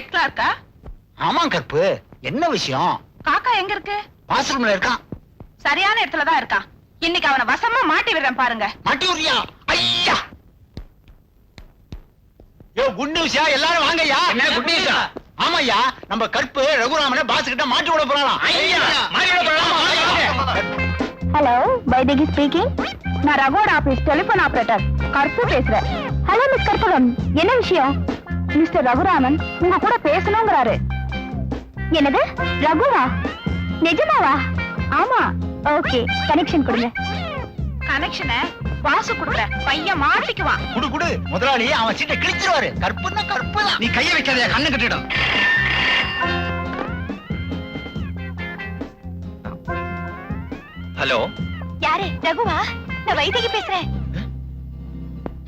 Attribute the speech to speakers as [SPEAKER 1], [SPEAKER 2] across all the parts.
[SPEAKER 1] Head கிளார்க்கா
[SPEAKER 2] ஆமா கற்பு. என்ன விஷயம்?
[SPEAKER 1] காக்கா எங்க இருக்கு?
[SPEAKER 2] வாஷ்ரூம்ல இருக்கான்.
[SPEAKER 1] சரியான இடத்துல தான் இருக்கான். இன்னைக்கு அவனை வசமா மாட்டி விடுறேன் பாருங்க.
[SPEAKER 2] மாட்டி விடுறியா? ஐயா! யோ குட் நியூஸ்யா எல்லாரும் வாங்கய்யா.
[SPEAKER 3] என்ன news ஆ?
[SPEAKER 2] ஆமாய்யா நம்ம கற்பு ரகுராமனை பாஸ் கிட்ட மாட்டி விட போறான்
[SPEAKER 3] ஐயா, மாட்டி விட போறானா?
[SPEAKER 4] ஹலோ வைதகி ஸ்பீக்கிங் நான் ரகோட ஆபீஸ் டெலிபோன் ஆபரேட்டர் கற்பு பேசுறேன். Hello miss Karpagam. என்ன விஷயம்? மிஸ்டர் ரகுராமன் உங்க கூட பேசணுங்கிறாரு. என்னது? ரகுவா? நிஜமாவா? ஆமா. ஓகே கனெக்ஷன் கொடுங்க.
[SPEAKER 1] கனெக்ஷனை வாசு குடுக்குற பையன் மாட்டிக்குவான்
[SPEAKER 2] குடு குடு. முதலாளி அவன் சீட்டை கிழிச்சிருவாரு. கற்புன்னா கற்பு தான்.
[SPEAKER 3] நீ கைய வைக்காதே கண்ணு கட்டிடும்.
[SPEAKER 5] ஹலோ?
[SPEAKER 4] யாரு? ரகுவா? நான் வைதகி பேசுறேன்.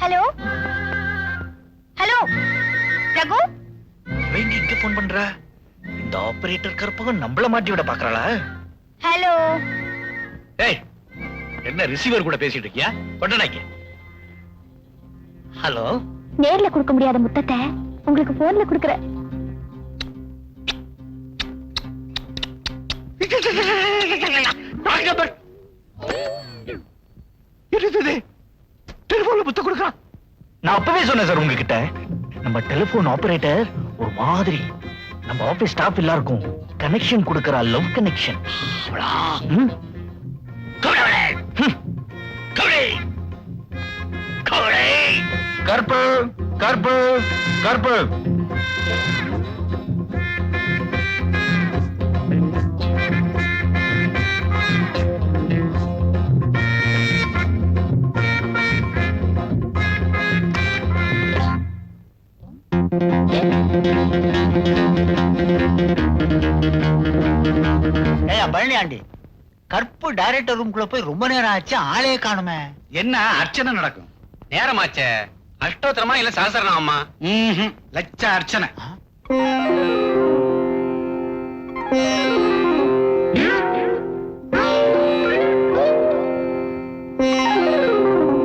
[SPEAKER 4] ஹலோ? ஹலோ? ரகு?
[SPEAKER 5] நீ இங்க போன் பண்ற? இந்த ஆபரேட்டர் கற்பகம் நம்மள மாட்டி விட பாக்குறாளா?
[SPEAKER 4] ஹலோ
[SPEAKER 3] ஏய் என்ன ரிசீவர் கூட பேசிட்டு இருக்கியா? கொட்டனாக்கி
[SPEAKER 5] ஹலோ
[SPEAKER 4] நேர்ல கொடுக்க முடியாத முத்தத்தை உங்களுக்கு போன்ல
[SPEAKER 5] கொடுக்கலாம் நான் அப்பவே சொன்னேன் சார் உங்ககிட்ட. நம்ம டெலிபோன் ஆபரேட்டர் ஒரு மாதிரி. நம்ம ஆபீஸ் ஸ்டாஃப் எல்லாருக்கும் கனெக்ஷன் கொடுக்கறா லவ் கனெக்ஷன்
[SPEAKER 3] கற்பு கற்பு கற்பு
[SPEAKER 2] ஏயா பழனி ஆண்டி கற்பு டைரக்டர் ரூம்குள்ள போய் ரொம்ப நேரம் ஆச்சு ஆளே காணுமே.
[SPEAKER 3] என்ன அர்ச்சனை நடக்கும்? நேரமாச்சே. அஷ்டோத்திரமா இல்ல சகசரநாமா ம்ஹும். லட்ச அர்ச்சனை.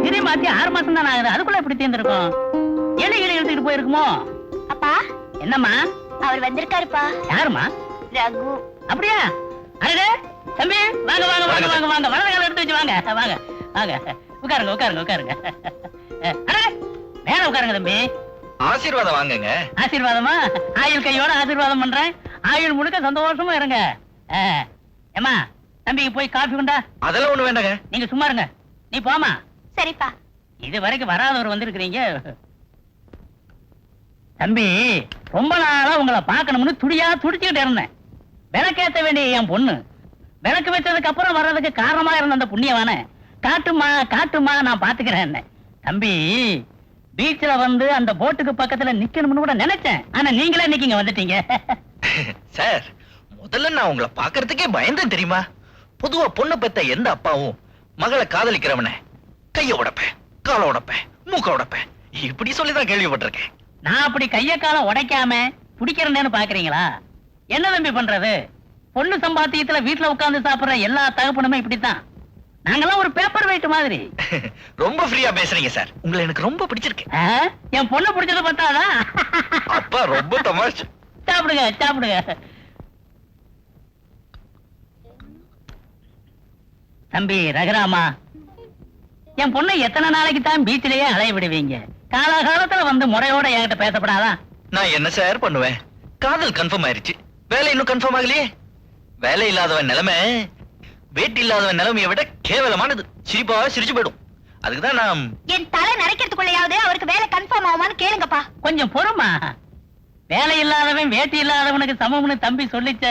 [SPEAKER 6] இதே மாத்தி ஆறு மாசம் தான் ஆகுது. அதுக்குள்ள எப்படி தேர்ந்திருக்கும். ஏழை இலை எடுத்துக்கிட்டு போயிருக்குமோ?
[SPEAKER 4] அப்பா.
[SPEAKER 6] என்னம்மா?
[SPEAKER 4] அவர் வந்திருக்காருப்பா.
[SPEAKER 6] யாருமா
[SPEAKER 4] ரகு.
[SPEAKER 6] அப்படியா? அடடே தம்பி வாங்க வாங்க வாங்க வாங்க வாங்க வலது கால எடுத்து வச்சு வாங்க. வாங்க வாங்க. உட்காருங்க உட்காருங்க உட்காருங்க. அடடே மேல உட்காருங்க தம்பி.
[SPEAKER 5] ஆசீர்வாதம் வாங்குங்க.
[SPEAKER 6] ஆசீர்வாதமா? ஆயுள் கையோட ஆசீர்வாதம் பண்றேன். ஆயுள் முழுக்க சந்தோஷமா இருங்க. ஆ. ஏம்மா தம்பிக்கு போய் காஃபி கொண்டா?
[SPEAKER 5] அதெல்லாம் ஒண்ணு வேண்டாங்க.
[SPEAKER 6] நீங்க சும்மா இருங்க. நீ போமா
[SPEAKER 4] சரிப்பா.
[SPEAKER 6] இது வரைக்கும் வராதவர் வந்திருக்கிறீங்க. தம்பி ரொம்ப நாளா உங்களை பார்க்கணும்னு துடியா துடிச்சுக்கிட்டு இருந்தேன். விளக்கேற்ற வேண்டிய என் பொண்ணு. விளக்கு வச்சதுக்கு அப்புறம் வர்றதுக்கு காரணமா இருந்த அந்த புண்ணியவான காட்டுமா காட்டுமா நான் பாத்துக்கிறேன் என்ன தம்பி பீச்ல வந்து அந்த போட்டுக்கு பக்கத்துல நிக்கணும்னு கூட நினைச்சேன். ஆனா நீங்களே இன்னைக்கு வந்துட்டீங்க.
[SPEAKER 5] சார் முதல்ல நான் உங்களை பார்க்கறதுக்கே பயந்தேன் தெரியுமா? பொதுவா பொண்ணு பெத்த எந்த அப்பாவும் மகளை காதலிக்கிறவன கைய உடப்பேன் காலை உடப்பேன் மூக்க உடப்பேன். இப்படி சொல்லிதான் கேள்விப்பட்டிருக்கேன்.
[SPEAKER 6] நான் அப்படி கைய காலம் உடைக்காம பிடிக்கிறேன்னு பாக்குறீங்களா? என்ன தம்பி பண்றது? பொண்ணு சம்பாத்தியத்துல வீட்டுல உட்கார்ந்து சாப்பிடுற எல்லா தகப்பனுமே இப்படித்தான். நாங்கெல்லாம் ஒரு பேப்பர் வெயிட் மாதிரி.
[SPEAKER 5] ரொம்ப ஃப்ரீயா பேசுறீங்க சார் உங்களை எனக்கு ரொம்ப பிடிச்சிருக்கு?
[SPEAKER 6] என் பொண்ணு பிடிச்சது பார்த்தாதா
[SPEAKER 5] அப்பா ரொம்ப தமாஷ்.
[SPEAKER 6] சாப்பிடுங்க சாப்பிடுங்க. தம்பி ரகுராமா என் பொண்ணை எத்தனை நாளைக்கு தான் பீச்சிலேயே அலைய விடுவீங்க? காலாகாலத்துல வந்து முறையோட என்கிட்ட பேசப்படாதா?
[SPEAKER 5] நான் என்ன சார் பண்ணுவேன்? காதல் கன்ஃபார்ம் ஆயிருச்சு. வேலை இன்னும் கன்ஃபார்ம் ஆகலையே? வேலை இல்லாதவன் நிலைமை வேட்டி இல்லாதவன் நிலைமையை விட கேவலமானது. சிரிப்பா சிரிச்சு போயிடும். அதுக்கு தான் நான்
[SPEAKER 4] என் தலை நரைக்கிறதுக்குள்ளயாவது அவருக்கு வேலை கன்ஃபார்ம் ஆகுமான்னு கேளுங்கப்பா.
[SPEAKER 6] கொஞ்சம் பொறுமா. வேலை இல்லாதவன் வேட்டி இல்லாதவனுக்கு சமம்னு தம்பி சொல்லிச்ச.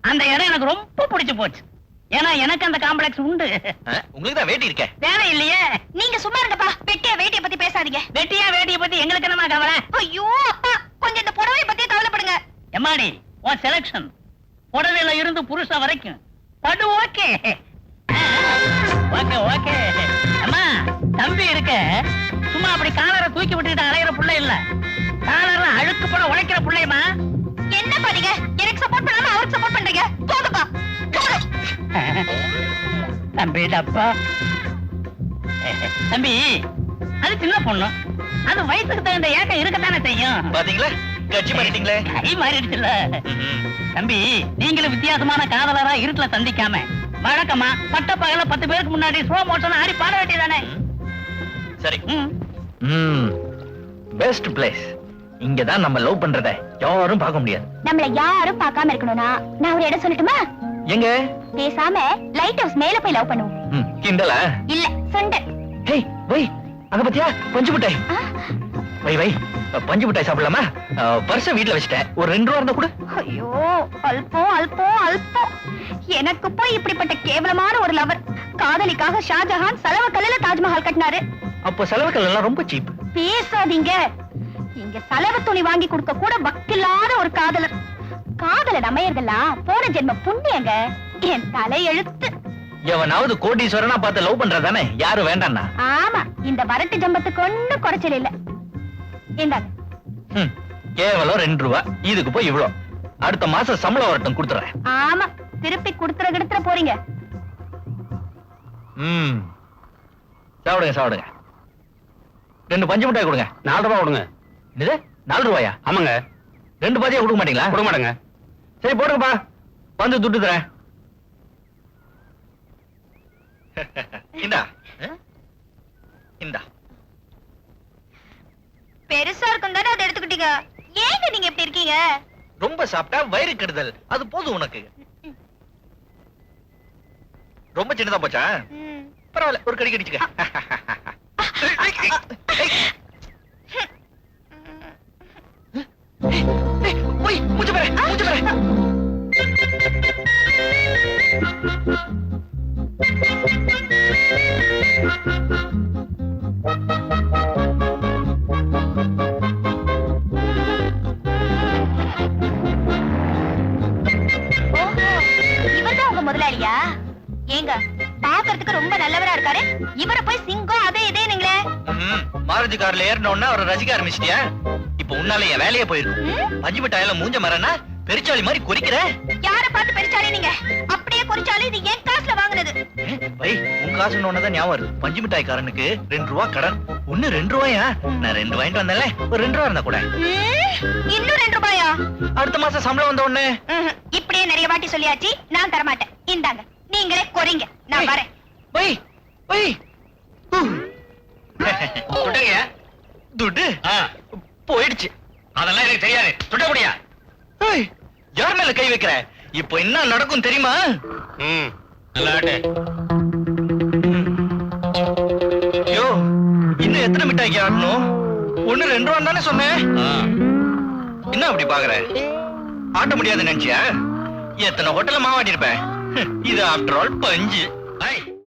[SPEAKER 6] அந்த இடம் எனக்கு ரொம்ப பிடிச்சு போச்சு. ஏன்னா எனக்கு அந்த காம்ப்ளெக்ஸ் உண்டு.
[SPEAKER 5] உங்களுக்கு தான் வேட்டி இருக்கே.
[SPEAKER 6] வேலை இல்லையே.
[SPEAKER 4] நீங்க சும்மா இருங்கப்பா. வெட்டிய வேட்டிய பத்தி பேசாதீங்க.
[SPEAKER 6] வெட்டியா வேட்டியை பத்தி எங்களுக்கு என்னமா கவலை?
[SPEAKER 4] ஐயோ அப்பா கொஞ்சம் இந்த புடவை பத்தி கவலைப்படுங்க.
[SPEAKER 6] எம்மாடி உன் செலக்ஷன் புடவையில இருந்து புருஷன் வரைக்கும். படு ஓகே. Okay okay. அம்மா தம்பி இருக்க. சும்மா அப்படி காலரை தூக்கி விட்டுக்கிட்டு அலையிற புள்ள இல்ல. காலரை அழுக்கு போட உழைக்கிற புள்ளையம்மா.
[SPEAKER 4] என்ன பண்ணீங்க எனக்கு சப்போர்ட் பண்ணாம அவருக்கு சப்போர்ட் பண்றீங்க? போங்கப்பா. போங்க
[SPEAKER 6] தம்பி டப்பா. தம்பி அது சின்ன பொண்ணு. அது வயசுக்கு தகுந்த ஏக்கம் இருக்கத்தானே செய்யும்.
[SPEAKER 5] பாத்தீங்களா? கட்சி பண்ணிட்டீங்களே
[SPEAKER 6] கை மாறிடுச்சுல்ல.
[SPEAKER 5] ம்ஹும்.
[SPEAKER 6] தம்பி நீங்களும் வித்தியாசமான காதலரா இருட்டுல சந்திக்காம வழக்கமா பட்ட பகல பத்து பேருக்கு முன்னாடி ஸ்லோ மோஷன் ஆடி பாட வேண்டியதானே
[SPEAKER 5] சரி. பெஸ்ட் பிளேஸ் இங்க தான் நம்ம லவ் பண்றத யாரும் பார்க்க முடியாது.
[SPEAKER 4] நம்மள யாரும் பார்க்காம இருக்கணும்னா நான் ஒரு இடம் சொல்லட்டுமா?
[SPEAKER 5] எங்க?
[SPEAKER 4] பேசாம லைட் ஹவுஸ் மேல போய் லவ் பண்ணுவோம்.
[SPEAKER 5] கிண்டலா?
[SPEAKER 4] இல்ல சுண்டல்.
[SPEAKER 5] ஹேய் வை அங்க பாத்தியா? பஞ்சு மிட்டாய். வை வை பஞ்சு மிட்டாய் சாப்பிடலாமா? பர்ஸ வீட்ல வச்சுட்டேன். ஒரு ரெண்டு ரூபா இருந்தா கூட.
[SPEAKER 4] ஐயோ அல்பம் அல்பம் அல்பம். எனக்கு போய் இப்படிப்பட்ட கேவலமான ஒரு லவர் காதலிக்காக ஷாஜஹான் செலவு கல்லுல தாஜ்மஹால் கட்டினாரு.
[SPEAKER 5] அப்போ செலவுகள் எல்லாம் ரொம்ப சீப்
[SPEAKER 4] பேசாதீங்க. இங்க செலவு துணி வாங்கி கொடுக்க கூட வக்கில்லாத ஒரு காதலர். காதலன் அமையறதெல்லாம் போன ஜென்ம புண்ணியங்க. என் தலை எழுத்து.
[SPEAKER 5] எவனாவது கோடீஸ்வரனா பார்த்து லவ் பண்றதானே யாரும் வேண்டாம்னா
[SPEAKER 4] ஆமா இந்த வரட்டு ஜம்பத்துக்கு ஒண்ணும் குறைச்சல் இல்ல இந்தாங்க
[SPEAKER 5] ம், கேவலம் ரெண்டு ரூபா. இதுக்கு போய் இவ்வளோ அடுத்த மாசம் சம்பளம் வரட்டும் கொடுத்துறேன்.
[SPEAKER 4] ஆமா திருப்பி குடுத்துற கிடுத்துற போறீங்க.
[SPEAKER 5] ம் சாப்பிடுங்க சாப்பிடுங்க. ரெண்டு பஞ்சு மிட்டாய் கொடுங்க.
[SPEAKER 3] நாலு ரூபா கொடுங்க.
[SPEAKER 5] என்னது? நாலு ரூபாயா?
[SPEAKER 3] ஆமாங்க.
[SPEAKER 5] ரெண்டு பாதியா கொடுக்க மாட்டீங்களா?
[SPEAKER 3] கொடுக்க மாட்டேங்க.
[SPEAKER 5] சரி போடுங்கப்பா வந்து துட்டு தரேன். இந்தா? இந்தா.
[SPEAKER 4] பெருசா இருக்கும் தானே அதை எடுத்துக்கிட்டீங்க? ஏங்க நீங்க இப்படி இருக்கீங்க?
[SPEAKER 5] ரொம்ப சாப்பிட்டா வயிறு கெடுதல். அது போதும் உனக்கு. ரொம்ப சின்னதா போச்சா? பரவாயில்ல ஒரு கடி கடிச்சுக்க.
[SPEAKER 4] முதலாளியா? ஏங்க பாக்குறதுக்கு ரொம்ப நல்லவரா இருக்காரு. இவரை போய் சிங்கம் அதே இதே நீங்களே
[SPEAKER 5] மாருதி கார்ல ஏறினோன்னா அவரை ரசிக்க ஆரம்பிச்சிட்டியா? இப்ப உன்னால என் வேலையே போயிருக்கு.
[SPEAKER 4] ம்?
[SPEAKER 5] பஞ்சு மிட்டாயில மூஞ்ச மரனா பெருச்சாளி மாதிரி குறிக்கிற
[SPEAKER 4] யார பார்த்து பெருச்சாலே நீங்க அப்படியே குறிச்சாலே இது என் காசுல வாங்குனது.
[SPEAKER 5] வை உன் காசு ஒன்னதான் ஞாபகம் வருது. பஞ்சு மிட்டாய்க்காரனுக்கு ரெண்டு ரூபா கடன். ஒண்ணு ரெண்டு ரூபாயா? நான் ரெண்டு வாங்கிட்டு வந்தேன்ல. ஒரு ரெண்டு ரூபா இருந்தா கூட.
[SPEAKER 4] ம், இன்னும் ரெண்டு ரூபாயா?
[SPEAKER 5] அடுத்த மாசம் சம்பளம் வந்த உடனே.
[SPEAKER 4] ம்ஹும். இப்படியே நிறைய வாட்டி சொல்லியாச்சு. நான் தரமாட்டேன். இந்தாங்க. நீங்களே குறைங்க நான் வரேன்.
[SPEAKER 5] வை வை
[SPEAKER 3] துட்டங்க
[SPEAKER 5] துட்டு? போயிடுச்சு.
[SPEAKER 3] அதெல்லாம் எனக்கு தெரியாது. துட்ட முடியா
[SPEAKER 5] ஏய், யார் மேல கை வைக்கிற? இப்போ என்ன நடக்கும் தெரியுமா?
[SPEAKER 3] ம் நல்லா
[SPEAKER 5] இன்னும் எத்தனை மிட்டாய்க்கு ஆடணும் ஒண்ணு ரெண்டு ரூபா தானே சொன்னேன். என்ன அப்படி பாக்குற? ஆட்ட முடியாது நினைச்சியா? எத்தனை ஹோட்டல்ல மாவாட்டி இருப்பேன் இது ஆஃப்டர் ஆல் பஞ்சு.